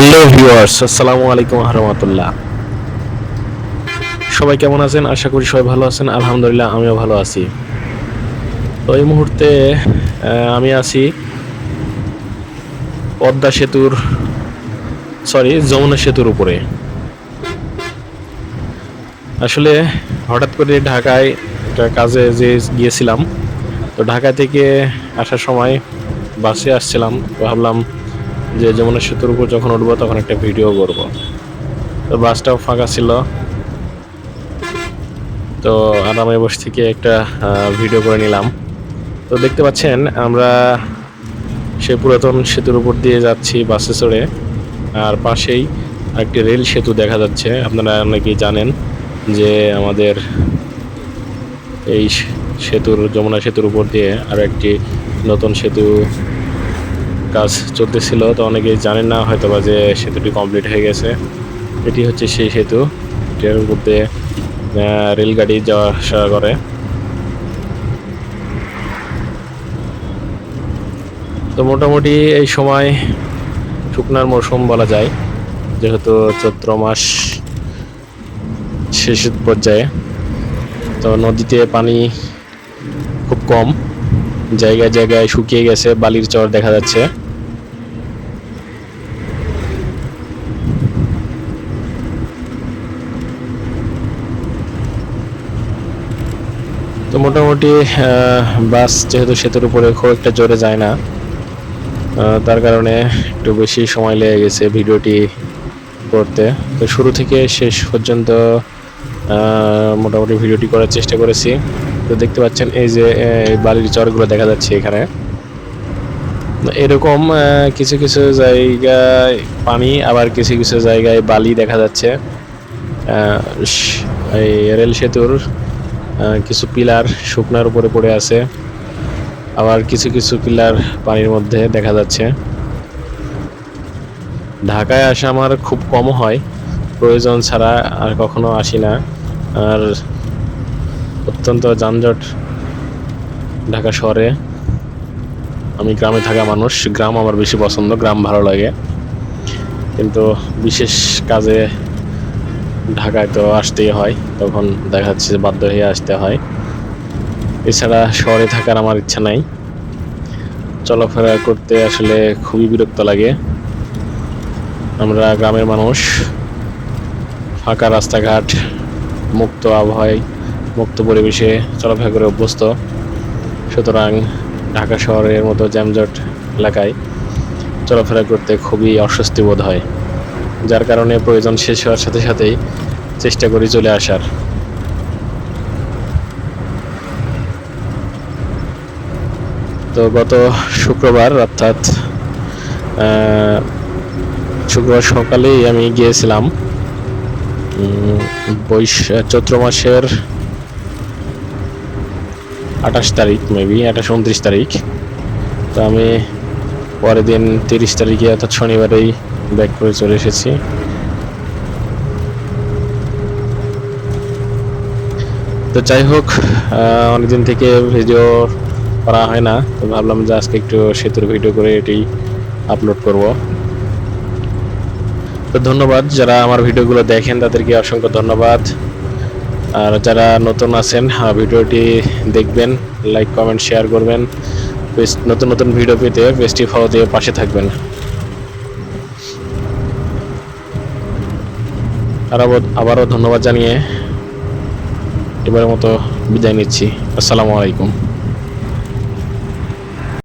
Hello viewers আসসালামু আলাইকুম রহমতুল্লাহ। সবাই কেমন আছেন? আশা করি সবাই ভালো আছেন। আলহামদুলিল্লাহ, আমিও ভালো আছি। তো এই মুহূর্তে আমি আছি পদ্মা সেতুর সরি যমুনা সেতুর উপরে। আসলে হঠাৎ করে ঢাকায় একটা কাজে যে গিয়েছিলাম, তো ঢাকা থেকে আসার সময় বাসে আসছিলাম। ভাবলাম যে যমুনা সেতুর উপর যখন উঠবো তখন একটা ভিডিও করব। তো বাসটাও ফাঁকা ছিল। তো আরামে বসে থেকে একটা ভিডিও করে নিলাম। তো দেখতে পাচ্ছেন, আমরা সে পুরাতন সেতুর উপর দিয়ে যাচ্ছি বাসে চড়ে। আর পাশেই একটি রেল সেতু দেখা যাচ্ছে। আপনারা অনেকেই জানেন যে আমাদের এই সেতুর, যমুনা সেতুর উপর দিয়ে আর একটি নতুন সেতু কাজ চলতেছিল, তো অনেকেই জানেন না হয়তো বা যে সেতুটি কমপ্লিট হয়ে গেছে। এটি হচ্ছে সেই সেতু, এটার দিয়ে রেলগাড়ি যাওয়া আসা করে। তো মোটামুটি এই সময় শুকনার মৌসুম বলা যায়, যেহেতু চৈত্র মাস শেষের পর্যায়ে। তো নদীতে পানি খুব কম। জায়গায় জায়গায় শুকিয়ে গেছে, বালির চর দেখা যাচ্ছে। তো মোটামুটি বাস যেহেতু সেতুর উপরে খুব একটা জোরে যায় না তার কারণে একটু বেশি সময় লেগে গেছে ভিডিওটি করতে। তো শুরু থেকে শেষ পর্যন্ত মোটামুটি ভিডিওটি করার চেষ্টা করেছি। তো দেখতে পাচ্ছেন এই যে বালির চরগুলো দেখা যাচ্ছে এখানে। এরকম কিছু কিছু জায়গায় পানি, আবার কিছু কিছু জায়গায় বালি দেখা যাচ্ছে। এই রেল সেতুর কিছু পিলার শুকনার উপরে পড়ে আছে। আবার কিছু কিছু পিলার পানির মধ্যে দেখা যাচ্ছে। ঢাকায় আসা আমার খুব কম হয়। প্রয়োজন ছাড়া আর কখনো আসি না। আর অত্যন্ত যানজট ঢাকা শহরে। আমি গ্রামে থাকা মানুষ, গ্রাম আমার বেশি পছন্দ, গ্রাম ভালো লাগে। কিন্তু বিশেষ কাজে ঢাকায় তো আসতেই হয়, তখন দেখা যাচ্ছে যে বাধ্য হয়ে আসতে হয়। এছাড়া শহরে থাকার আমার ইচ্ছা নাই। চলাফেরা করতে আসলে খুবই বিরক্ত লাগে। আমরা গ্রামের মানুষ, ফাঁকা রাস্তাঘাট, মুক্ত আবহাওয়ায় মুক্ত পরিবেশে চলাফেরা করে অভ্যস্ত। সুতরাং ঢাকা শহরের মতো জ্যামজট এলাকায় চলাফেরা করতে খুবই অস্বস্তি বোধ হয়, যার কারণে প্রয়োজন শেষ হওয়ার সাথে সাথেই চেষ্টা করি চলে আসার। তো গত শুক্রবার অর্থাৎ শুক্রবার সকালেই আমি গিয়েছিলাম বৈশ, চৈত্র মাসের আঠাশ তারিখ মেবি আঠাশ, উনত্রিশ তারিখ। তো আমি পরের দিন তিরিশ তারিখে অর্থাৎ শনিবারেই ব্যাক করে চলে এসেছি। তো যাই হোক অনেকদিন থেকে ভিডিও করা হয় না, তো ভাবলাম যে আজকে একটু সেতুর ভিডিও করে এটি আপলোড করব। তো ধন্যবাদ, যারা আমার ভিডিওগুলো দেখেন তাদেরকে অসংখ্য ধন্যবাদ। আর যারা নতুন আছেন ভিডিওটি দেখবেন লাইক কমেন্ট শেয়ার করবেন। নতুন নতুন ভিডিও পেতে পেজটি ফলো দিয়ে পাশে থাকবেন। আর আবারও ধন্যবাদ জানিয়ে এবারের মতো বিদায় নিচ্ছি। আসসালামু আলাইকুম।